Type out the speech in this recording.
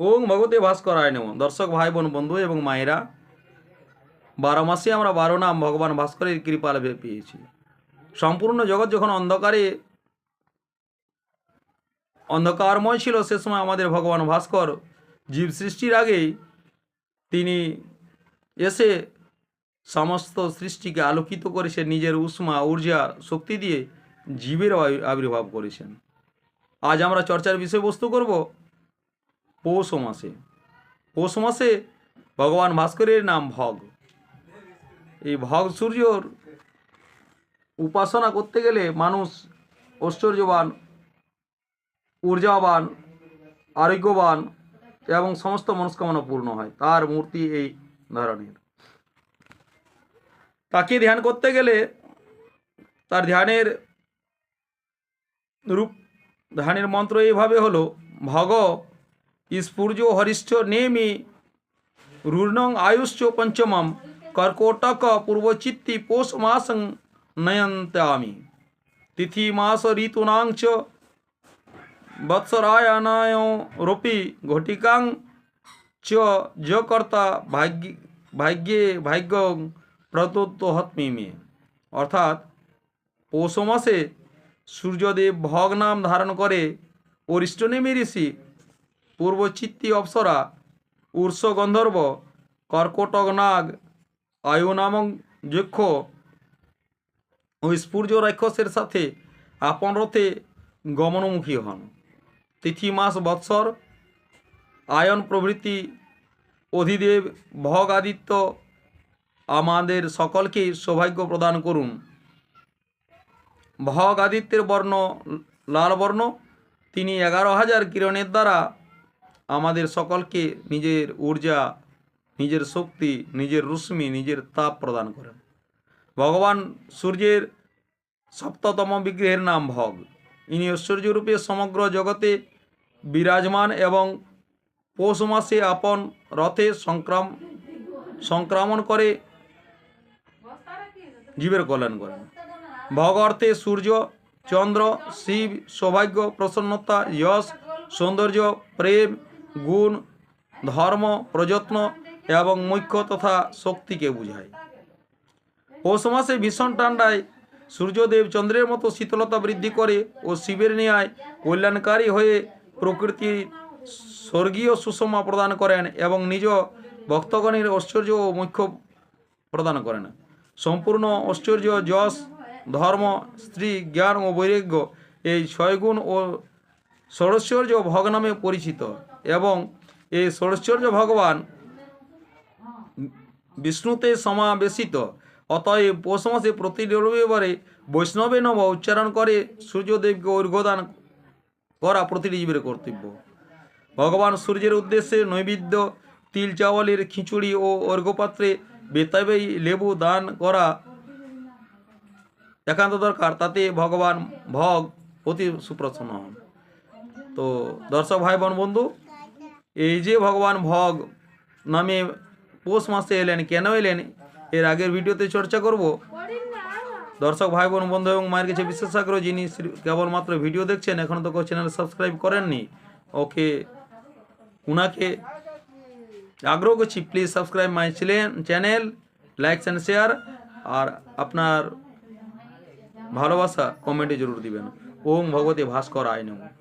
ওং ভগবতী ভাস্কর আয় নম দর্শক ভাই বোন বন্ধু এবং মায়েরা, বারো মাসে আমরা বারো নাম ভগবান ভাস্করের কৃপা লাভে পেয়েছি। সম্পূর্ণ জগৎ যখন অন্ধকারে, অন্ধকারময় ছিল, সে সময় আমাদের ভগবান ভাস্কর জীব সৃষ্টির আগেই তিনি এসে সমস্ত সৃষ্টিকে আলোকিত করেছে নিজের উষ্মা, ঊর্জা, শক্তি দিয়ে জীবের আবি- আবির্ভাব করেছেন। আজ আমরা চর্চার বিষয়বস্তু করব পৌষ মাসে। পৌষ মাসে ভগবান ভাস্করের নাম ভগ। এই ভগ সূর্যর উপাসনা করতে গেলে মানুষ ঐশ্বর্যবান, ঊর্জাবান, আরোগ্যবান এবং সমস্ত মনস্কামনা পূর্ণ হয় তার মূর্তি এই ধরনের। তাকে ধ্যান করতে গেলে তার ধ্যানের রূপ, ধ্যানের মন্ত্র এইভাবে হলো, ভগ স্ফূর্য হরিষ্ঠ নেমি রূর্ণং আয়ুশ্চ পঞ্চমম কর্কটক পূর্বচিত্তি পৌষ মাসং নয়ন্তামি তিথি মাস ঋতুনাং চ বৎসরায়ণায় রূপী ঘটিকাং চ ভাগ্য ভাগ্যে প্রদত্ত হতমিমে অর্থাৎ পৌষ মাসে সূর্যদেব ভগ নাম ধারণ করে পূর্বচিত্তি অপ্সরা উর্স গন্ধর্ব কর্কটক নাগ আয়ু নামক যক্ষ ও স্ফূর্য রাক্ষসের সাথে আপন রথে গমনমুখী হন। তিথি মাস বৎসর, আয়ন প্রভৃতি, অধিদেব ভগ আদিত্য আমাদের সকলকে সৌভাগ্য প্রদান করুন। ভগ আদিত্যের বর্ণ, লাল বর্ণ, তিনি এগারো হাজার কিরণের দ্বারা আমাদের সকলকে নিজের ঊর্জা, নিজের শক্তি, নিজের রশ্মি নিজের তাপ প্রদান করেন। ভগবান সূর্যের সপ্ততম বিগ্রহের নাম ভগ। ইনি ঐশ্বর্যরূপে সমগ্র জগতে বিরাজমান এবং পৌষ মাসে আপন রথে সংক্রাম, সংক্রমণ করে জীবের কল্যাণ করেন। ভগ অর্থে সূর্য, চন্দ্র, শিব, সৌভাগ্য, প্রসন্নতা, যশ, সৌন্দর্য, প্রেম গুণ, ধর্ম, প্রযত্ন এবং মুখ্য তথা শক্তিকে বোঝায়। পৌষ মাসে ভীষণ ঠান্ডায় সূর্যদেব চন্দ্রের মতো শীতলতা বৃদ্ধি করে ও শিবের ন্যায় কল্যাণকারী হয়ে প্রকৃতির স্বর্গীয় সুষমা প্রদান করেন এবং নিজ ভক্তগণের ঐশ্বর্য ও মুখ্য প্রদান করেন। সম্পূর্ণ ঐশ্বর্য, যশ, ধর্ম, স্ত্রী, জ্ঞান ও বৈরাগ্য এই ছয়গুণ ও ষোড়শ্বর্য ভগ নামে পরিচিত এবং এই ষোড়শ্বর্য ভগবান বিষ্ণুতে সমাবেশিত। অতএব পৌষ মাসে প্রতি রবিবারে বৈষ্ণবে নব উচ্চারণ করে সূর্যদেবকে অর্ঘ্যদান করা প্রতিটি জীবের কর্তব্য। ভগবান সূর্যের উদ্দেশ্যে নৈবেদ্য, তিল চাওয়ালের খিচুড়ি ও অর্ঘ্যপাত্রে বেতাবেই লেবু দান করা একান্ত দরকার, তাতে ভগবান ভগ অতি সুপ্রসন্ন হন। তো দর্শক ভাই বোন বন্ধু, এই যে ভগবান ভগ নামে পৌষ মাসে এলেন, কেন এলেন? এর আগের ভিডিওতে চর্চা করব। দর্শক ভাই বোন বন্ধু এবং মায়ের কাছে বিশেষ আগ্রহ যিনি কেবলমাত্র ভিডিও দেখছেন এখনও তো চ্যানেল সাবস্ক্রাইব করেননি। ওকে, উনাকে আগ্রহ করছি please subscribe my channel like and share আর আপনার ভালোবাসা কমেন্টে জরুর দিবেন। ওম ভগবতী ভাস্কর আয় নমঃ